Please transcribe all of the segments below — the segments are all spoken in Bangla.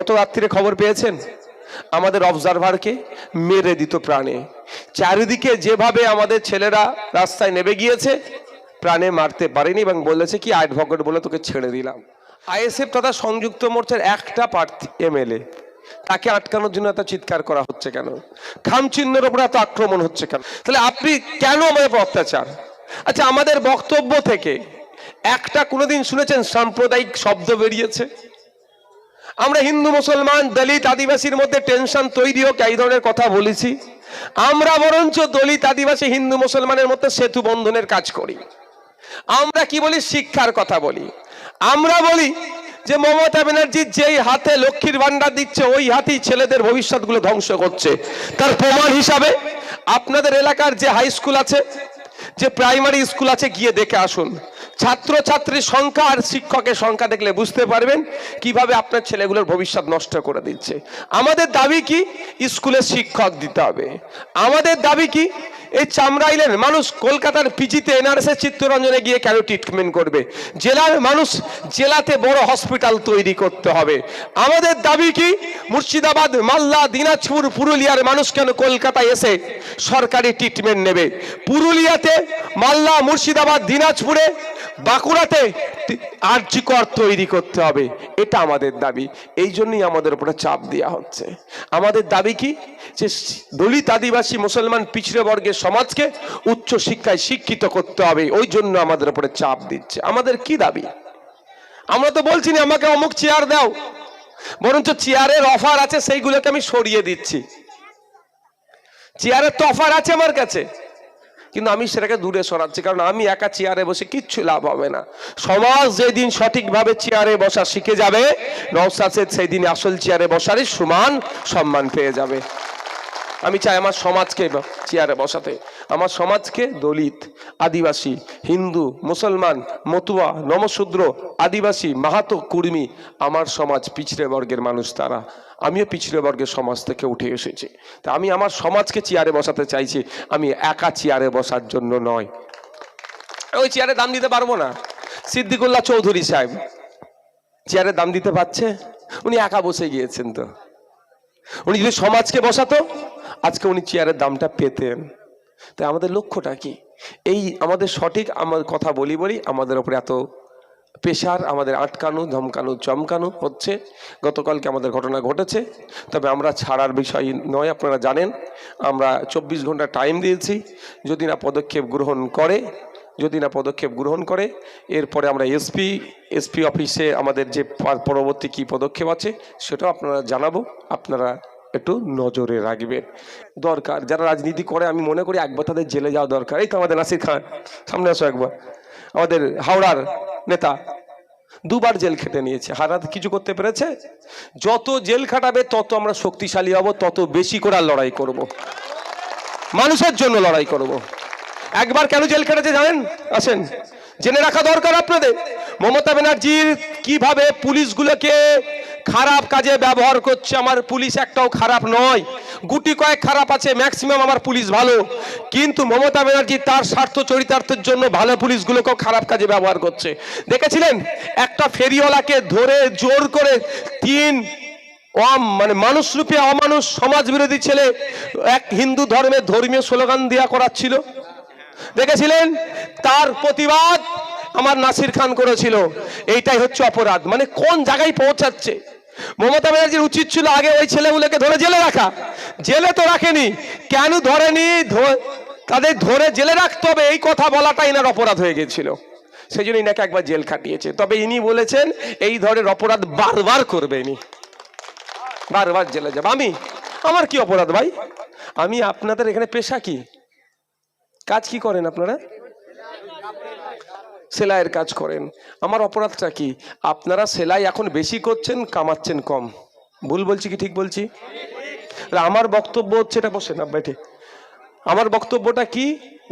গত রাত্রিরে খবর পেয়েছেন? আমাদের অবজারভারকে মেরে দিত প্রাণে। চারিদিকে যেভাবে আমাদের ছেলেরা রাস্তায় নেমে গিয়েছে, প্রাণে মারতে পারেনি এবং বলেছে, কি অ্যাডভোকেট বলে তোকে ছেড়ে দিলাম? আইএসএফ তথা সংযুক্ত মোর্চার একটা প্রার্থী, এমএলএ, তাকে আটকানোর জন্য এত চিৎকার করা হচ্ছে কেন? খামচিহ্নের ওপর এত আক্রমণ হচ্ছে কেন? তাহলে আপনি কেন আমাদের অত্যাচার? আচ্ছা আমাদের বক্তব্য থেকে একটা কোনোদিন শুনেছেন সাম্প্রদায়িক শব্দ বেরিয়েছে? আমরা হিন্দু, মুসলমান, দলিত, আদিবাসীর মধ্যে টেনশন তৈরি হোক, এই ধরনের কথা বলেছি। আমরা বরঞ্চ দলিত, আদিবাসী, হিন্দু, মুসলমানের মধ্যে সেতু বন্ধনের কাজ করি। আমরা কি বলি? শিক্ষার কথা বলি। আমরা বলি যে মমতা ব্যানার্জি যেই হাতে লক্ষ্মীর ভান্ডার দিচ্ছে, ওই হাতেই ছেলেদের ভবিষ্যৎগুলো ধ্বংস করছে। তার প্রমাণ হিসাবে আপনাদের এলাকার যে হাই স্কুল আছে, যে প্রাইমারি স্কুল আছে, গিয়ে দেখে আসুন। ছাত্র ছাত্রীর সংখ্যা আর শিক্ষকের সংখ্যা দেখলে বুঝতে পারবেন কীভাবে আপনার ছেলেগুলোর ভবিষ্যৎ নষ্ট করে দিচ্ছে। আমাদের দাবি কি? স্কুলে শিক্ষক দিতে হবে। আমাদের দাবি কি? এই চামড়াইলের মানুষ কলকাতার পিজিতে এনআরএস চিত্তরঞ্জনে গিয়ে কেন ট্রিটমেন্ট করবে? জেলার মানুষ জেলাতে বড় হসপিটাল তৈরি করতে হবে। আমাদের দাবি কি? মুর্শিদাবাদ, মালদা, দিনাজপুর, পুরুলিয়ার মানুষ কেন কলকাতায় এসে সরকারি ট্রিটমেন্ট নেবে? পুরুলিয়াতে, মালদা, মুর্শিদাবাদ, দিনাজপুরে, বাঁকুড়াতে আর্যিকর তৈরি করতে হবে। এটা আমাদের দাবি। এই জন্যই আমাদের উপরে চাপ দেওয়া হচ্ছে। আমাদের দাবি কি? যে দলিত আদিবাসী মুসলমান পিছড়ে বর্গের সমাজকে উচ্চ শিক্ষায় শিক্ষিত করতে হবে, ওই জন্য আমাদের উপরে চাপ দিচ্ছে। আমাদের কি দাবি? আমরা তো বলছি না, আমাকে অমুক চেয়ার দাও। বরঞ্চ চেয়ারের অফার আছে, সেইগুলোকে আমি সরিয়ে দিচ্ছি। চেয়ারের তো অফার আছে আমার কাছে। কিন্তু আমি সেটাকে দূরে সরাচ্ছি, কারণ আমি একা চেয়ারে বসে কিচ্ছু লাভ হবে না। সমাজ যেদিন সঠিকভাবে চেয়ারে বসা শিখে যাবে নওসাসের সেই দিন আসল চেয়ারে বসারই সমান সম্মান পেয়ে যাবে। আমি চাই আমার সমাজকে চেয়ারে বসাতে। আমার সমাজকে দলিত, আদিবাসী, হিন্দু, মুসলমান, মতুয়া, নমশূদ্র, আদিবাসী, মাহাতো কুর্মী আমার সমাজ পিছড়ে বর্গের মানুষ তারা। আমিও পিছড়ে বর্গের সমাজ থেকে উঠে এসেছি। তা আমি আমার সমাজকে চেয়ারে বসাতে চাইছি, আমি একা চেয়ারে বসার জন্য নয়। ওই চেয়ারে দাম দিতে পারব না। সিদ্দিকুল্লাহ চৌধুরী সাহেব, চেয়ারে দাম দিতে পারছে? উনি একা বসে গিয়েছেন তো। উনি যদি সমাজকে বসাতো, আজকে উনি চেয়ারের দামটা পেতেন। তাই আমাদের লক্ষ্যটা কি? এই আমাদের সঠিক আমার কথা বলি বলি আমাদের ওপরে এত পেশার আমাদের আটকানো, ধমকানো, চমকানো হচ্ছে। গতকালকে আমাদের ঘটনা ঘটেছে। তবে আমরা ছাড়ার বিষয় নয়, আপনারা জানেন। আমরা চব্বিশ ঘণ্টা টাইম দিয়েছি। যদি না পদক্ষেপ গ্রহণ করে যদি না পদক্ষেপ গ্রহণ করে, এরপরে আমরা এসপি এসপি অফিসে আমাদের যে পরবর্তী কি পদক্ষেপ আছে সেটাও আপনারা জানাব। আপনারা একটু নজরে রাখবেন। দরকার, যারা রাজনীতি করে, আমি মনে করি একবার তাদের জেলে যাওয়া দরকার। এই তো আমাদের নাসির খান, সামনে আসো একবার। আমাদের হাওড়ার নেতা দুবার জেল খেটে নিয়েছে। হারাত কিছু করতে পেরেছে? যত জেল খাটাবে, তত আমরা শক্তিশালী হব, তত বেশি করে লড়াই করব। মানুষের জন্য লড়াই করব। একবার কেন জেল খেটেছে জানেন? আসেন। জেনে রাখা দরকার আপনাদের। মমতা ব্যানার্জির কীভাবে পুলিশগুলোকে খারাপ কাজে ব্যবহার করছে, আমার পুলিশ একটাও খারাপ নয়। গুটি কয়েক খারাপ আছে, ম্যাক্সিমাম আমার পুলিশ ভালো। কিন্তু মমতা ব্যানার্জি তার স্বার্থ চরিতার্থের জন্য ভালো পুলিশগুলোকেও খারাপ কাজে ব্যবহার করছে। দেখেছিলেন? একটা ফেরিওয়ালাকে ধরে জোর করে তিন মানে মানুষ রূপে অমানুষ, সমাজ বিরোধী ছেলে, এক হিন্দু ধর্মের ধর্মীয় স্লোগান দেওয়া করাচ্ছিল। দেখেছিলেন? তার প্রতিবাদ আমার নাসির খান করেছিল। এইটাই হচ্ছে অপরাধ। মানে কোন জায়গায় পৌঁছাচ্ছে? মমতা ব্যানার্জির উচিত ছিল আগে ওই ছেলেগুলোকে ধরে জেলে রাখা। জেলে তো রাখেনি। কেন ধরেনি? তাদের ধরে জেলে রাখতে হবে, এই কথা বলাটা এনার অপরাধ হয়ে গেছিল। সেই জন্য ইনাকে একবার জেল খাটিয়েছে। তবে ইনি বলেছেন, এই ধরনের অপরাধ বারবার করবে ইনি। বারবার জেলে যাব। আমি? আমার কি অপরাধ ভাই? আমি আপনাদের এখানে পেশা কি? কাজ কি করেন আপনারা? সেলাইয়ের কাজ করেন। আমার অপরাধটা কি? আপনারা সেলাই এখন বেশি করছেন, কামাচ্ছেন কম। ভুল বলছি কি ঠিক বলছি? আমার বক্তব্য হচ্ছে এটা বসে না বেঠে আমার বক্তব্যটা কি?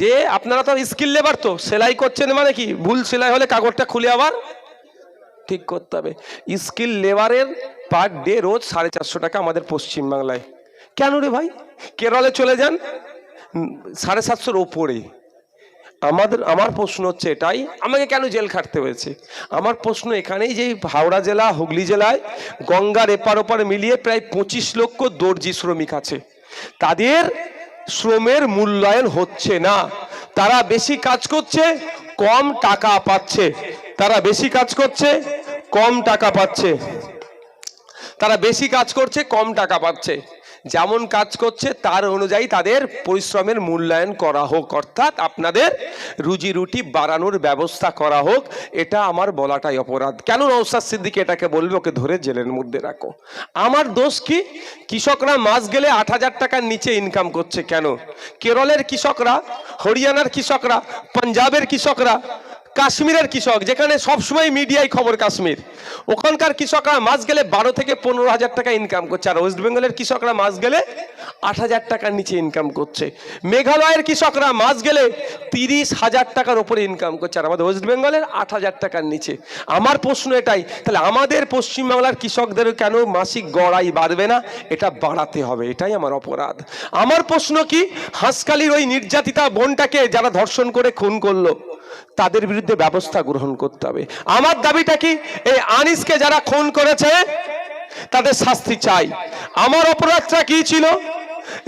যে আপনারা তো স্কিল লেবার তো, সেলাই করছেন মানে কি? ভুল সেলাই হলে কাগজটা খুলে আবার ঠিক করতে হবে। স্কিল লেবারের পার ডে রোজ সাড়ে চারশো টাকা আমাদের পশ্চিমবাংলায়। কেন রে ভাই? কেরলে চলে যান? সাড়ে সাতশোর ওপরে। আমাদের, আমার প্রশ্ন হচ্ছে এটাই, আমাকে কেন জেল খাটতে হয়েছে? আমার প্রশ্ন এখানেই যে হাওড়া জেলা, হুগলি জেলায় গঙ্গার এপার ওপার মিলিয়ে প্রায় পঁচিশ লক্ষ দর্জি শ্রমিক আছে। তাদের শ্রমের মূল্যায়ন হচ্ছে না। তারা বেশি কাজ করছে, কম টাকা পাচ্ছে। তারা বেশি কাজ করছে, কম টাকা পাচ্ছে। তারা বেশি কাজ করছে, কম টাকা পাচ্ছে। যেমন কাজ করছে, তার অনুযায়ী তাদের পরিশ্রমের মূল্যায়ন করা হোক। অর্থাৎ আপনাদের রুজি রুটি বাড়ানোর ব্যবস্থা করা হোক, এটা আমার বলাটাই অপরাধ। কেন নৌসাদ সিদ্দিকি এটাকে বলবে? ওকে ধরে জেলের মধ্যে রাখো। আমার দোষ কি? কৃষকরা মাস গেলে আট হাজার টাকার নিচে ইনকাম করছে কেন? কেরলের কৃষকরা, হরিয়ানার কৃষকরা, পাঞ্জাবের কৃষকরা কাশ্মীরের কৃষক, যেখানে সবসময় মিডিয়ায় খবর কাশ্মীর। ওখানকার কৃষকরা মাস গেলে বারো থেকে পনেরো হাজার টাকা ইনকাম করছে, আর ওয়েস্ট বেঙ্গলের কৃষকরা মাস গেলে আট হাজার টাকার নিচে ইনকাম করছে। মেঘালয়ের কৃষকরা মাস গেলে তিরিশ হাজার টাকার উপরে ইনকাম করছে, আর আমাদের ওয়েস্ট বেঙ্গলের আট হাজার টাকার নিচে। আমার প্রশ্ন এটাই, তাহলে আমাদের পশ্চিমবাংলার কৃষকদের কেন মাসিক গড়াই বাড়বে না? এটা বাড়াতে হবে, এটাই আমার অপরাধ। আমার প্রশ্ন কি হাঁসকালির ওই নির্যাতিতা বোনটাকে যারা ধর্ষণ করে খুন করল তাদের বিরুদ্ধে ব্যবস্থা গ্রহণ করতে হবে। আমার দাবিটা কি? এই আনিসকে যারা খুন করেছে, তাদের শাস্তি চাই। আমার অপরাধটা কি ছিল?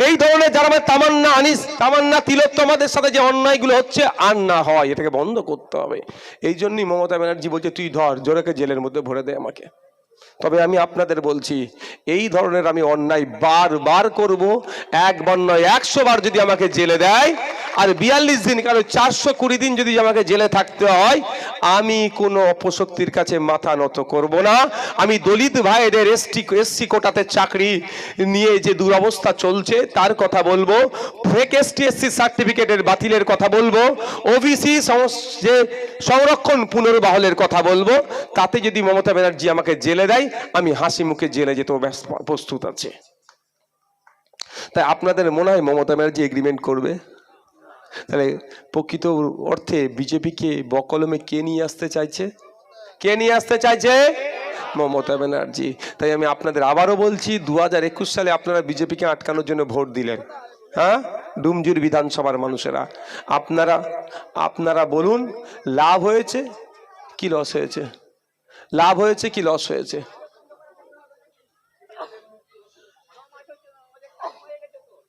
এই ধরনের যারা তামান্না আনিস, তামান্না তিলোত্তমাদের সাথে যে অন্যায়গুলো হচ্ছে, আর না হয়, এটাকে বন্ধ করতে হবে। এই জন্যই মমতা ব্যানার্জি বলছে, তুই ধর, জোরেকে জেলের মধ্যে ভরে দে আমাকে। তবে আমি আপনাদের বলছি, এই ধরনের আমি অন্যায় বারবার করব। একবার নয়, একশো বার যদি আমাকে জেলে দেয় আর বিয়াল্লিশ দিন, কারণ চারশো কুড়ি দিন যদি আমাকে জেলে থাকতে হয়, আমি কোনো অপশক্তির কাছে মাথা নত করব না। আমি দলিত ভাইদের এসটি, এসসি কোটাতে চাকরি নিয়ে যে দুরবস্থা চলছে, তার কথা বলব। ফেক এসটি, এসসি সার্টিফিকেটের বাতিলের কথা বলব। ওবিসি যে সংরক্ষণ পুনর্বহলের কথা বলব, তাতে যদি মমতা ব্যানার্জি আমাকে জেলে দেয়, আমি হাসি মুখে জেলে যেতেও প্রস্তুত আছে। তাই আপনাদের মনে হয় মমতা ব্যানার্জি এগ্রিমেন্ট করবে? তাহলে প্রকৃত অর্থে বিজেপিকে বকলমে কে নিয়ে আসতে চাইছে? কে নিয়ে আসতে চাইছে? মমতা ব্যানার্জি। তাই আমি আপনাদের আবারও বলছি দু হাজার একুশ সালে আপনারা বিজেপিকে আটকানোর জন্য ভোট দিলেন। হ্যাঁ? ডুমজুর বিধানসভার মানুষেরা। আপনারা আপনারা বলুন, লাভ হয়েছে কি লস হয়েছে? লাভ হয়েছে কি লস হয়েছে?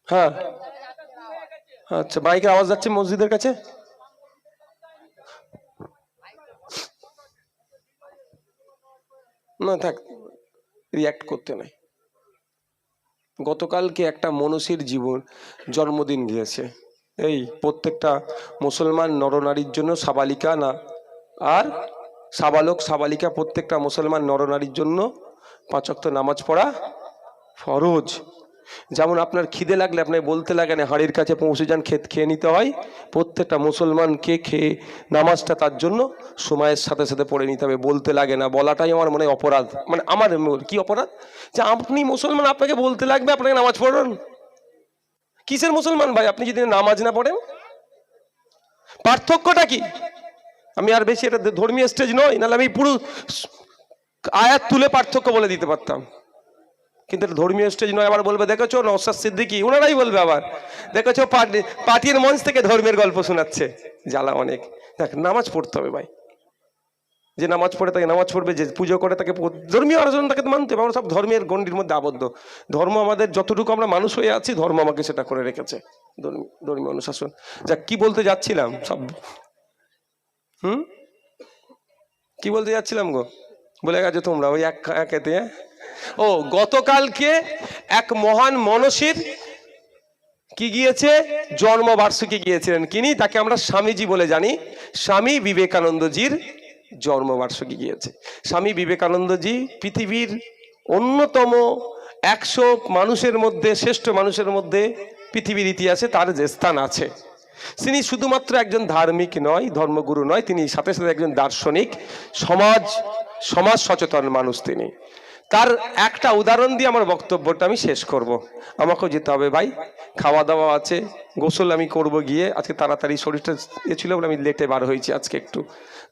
হ্যাঁ। আচ্ছা বাইকের আওয়াজ যাচ্ছে মসজিদের কাছে? না, থাক রিয়াক্ট করতে নাই। গতকালকে একটা মনসীর জীবন, জন্মদিন গিয়েছে। এই, প্রত্যেকটা মুসলমান নরনারীর জন্য সাবালিকা না, আর সাবালক, সাবালিকা প্রত্যেকটা মুসলমান নরনারীর জন্য পাঁচক্ত নামাজ পড়া ফরজ। যেমন আপনার খিদে লাগলে আপনি বলতে লাগে না হাড়ির কাছে পৌঁছে যান খেত খেয়ে নিতে হয়। প্রত্যেকটা মুসলমানকে খেয়ে নামাজটা তার জন্য সময়ের সাথে সাথে পড়ে নিতে হবে। বলতে লাগে না, বলাটাই আমার মনে অপরাধ। মানে আমার কি অপরাধ? যে আপনি মুসলমান, আপনাকে বলতে লাগবে আপনাকে নামাজ পড়ুন। কিসের মুসলমান ভাই? আপনি যদি নামাজ না পড়েন? পার্থক্যটা কি? আমি আর বেশি এটা ধর্মীয় স্টেজ নয়, নাহলে আমি পুরো আয়াত তুলে পার্থক্য বলে দিতে পারতাম। কিন্তু এটা ধর্মীয় স্টেজ নয়, আবার বলবে, দেখেছ নওসাদ সিদ্দিকি? ওনারাই বলবে আবার। দেখেছ পার্টি, পার্টির মঞ্চ থেকে ধর্মের গল্প শোনাচ্ছে? জ্বালা অনেক। দেখ, নামাজ পড়তে হবে ভাই। যে নামাজ পড়ে তাকে নামাজ পড়বে, যে পুজো করে তাকে ধর্মীয় আলোচনা তাকে মানতে হবে। সব ধর্মের গণ্ডির মধ্যে আবদ্ধ। ধর্ম আমাদের যতটুকু আমরা মানুষ হয়ে আছি, ধর্ম আমাকে সেটা করে রেখেছে। ধর্মী- ধর্মীয় অনুশাসন। যা কি বলতে যাচ্ছিলাম? সব হুম? কি বলতে যাচ্ছিলাম গো? বলে গেছো তোমরা, ওই এক একেতে হ্যাঁ? ও, গতকালকে এক মহান মনসীর কি গিয়েছে? জন্মবার্ষিকী গিয়েছিলেন। কিনি? তাকে আমরা স্বামীজি বলে জানি। স্বামী বিবেকানন্দজির জন্মবার্ষিকী গিয়েছে। স্বামী বিবেকানন্দজি পৃথিবীর অন্যতম একশো মানুষের মধ্যে, শ্রেষ্ঠ মানুষের মধ্যে পৃথিবীর ইতিহাসে তার যে স্থান আছে। তিনি শুধুমাত্র একজন ধার্মিক নয়, ধর্মগুরু নয়, তিনি সাথে সাথে একজন দার্শনিক। সমাজ সমাজ সচেতন মানুষ তিনি। তার একটা উদাহরণ দিয়ে আমার বক্তব্যটা আমি শেষ করব। আমাকেও যেতে হবে ভাই। খাওয়া দাওয়া আছে, গোসল আমি করব গিয়ে। আজকে তাড়াতাড়ি শরীরটা এ ছিল বলে আমি লেটে বার হয়েছি আজকে একটু।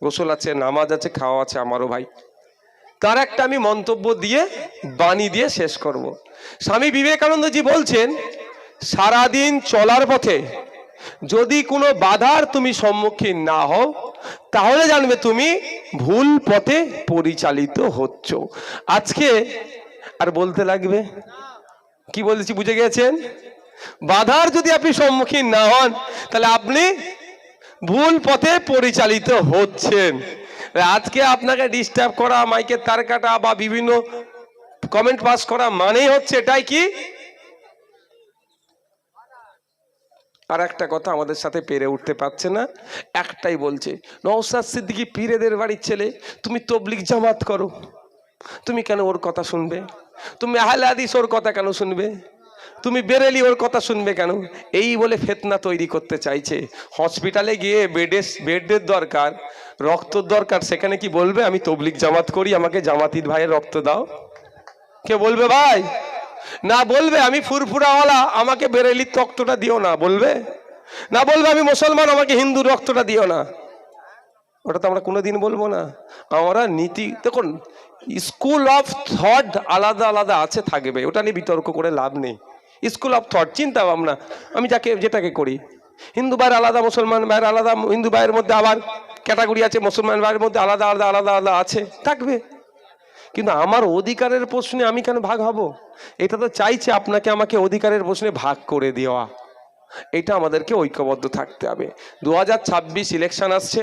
গোসল আছে, নামাজ আছে, খাওয়া আছে আমারও ভাই। তার একটা আমি মন্তব্য দিয়ে, বাণী দিয়ে শেষ করব। স্বামী বিবেকানন্দজি বলছেন, সারাদিন চলার পথে যদি কোনো বাধার তুমি সম্মুখীন না হও তাহলে জানবে তুমি ভুল পথে পরিচালিত হচ্ছ। আজকে আর বলতে লাগবে? কি বলেছি, বুঝে গেছেন? বাধার যদি আপনি সম্মুখীন না হন, তাহলে আপনি ভুল পথে পরিচালিত হচ্ছেন। আজকে আপনাকে ডিস্টার্ব করা, মাইকের তার কাটা বা বিভিন্ন কমেন্ট পাস করা মানেই হচ্ছে এটাই কি? আর একটা কথা আমাদের সাথে পেরে উঠতে পারছে না। একটাই বলছে নওসাদ সিদ্দিকি পীরেদের বাড়ির ছেলে, তুমি তবলিক জামাত করো। তুমি কেন ওর কথা শুনবে? তুমি আহলে হাদিস ওর কথা কেন শুনবে? তুমি বেরেলি ওর কথা শুনবে কেন? এই বলে ফেতনা তৈরি করতে চাইছে। হসপিটালে গিয়ে বেডের বেডের দরকার, রক্তর দরকার, সেখানে কি বলবে? আমি তবলিক জামাত করি, আমাকে জামাতির ভাইয়ের রক্ত দাও। কে বলবে ভাই? না বলবে আমি ফুরফুরাওয়ালা, আমাকে বেরেলির রক্তটা দিও না, বলবে? না বলবে আমি মুসলমান, আমাকে হিন্দুর রক্তটা দিও না। ওটা তো আমরা কোনোদিন বলব না। আমরা নীতি, দেখুন, স্কুল অফ থট আলাদা আলাদা আছে থাকবে, ওটা নিয়ে বিতর্ক করে লাভ নেই। স্কুল অফ থট, চিন্তা ভাবনা, আমি যাকে, যেটাকে করি। হিন্দু ভাইয়ের আলাদা, মুসলমান ভাইয়ের আলাদা, হিন্দু ভাইয়ের মধ্যে আবার ক্যাটাগরি আছে, মুসলমান ভাইয়ের মধ্যে আলাদা আলাদা আলাদা আলাদা আছে, থাকবে। কিন্তু আমার অধিকারের প্রশ্নে আমি কেন ভাগ হব? এটা তো চাইছে আপনাকে আমাকে অধিকারের প্রশ্নে ভাগ করে দেওয়া। এটা আমাদেরকে ঐক্যবদ্ধ থাকতে হবে। দু হাজার ছাব্বিশ ইলেকশন আসছে।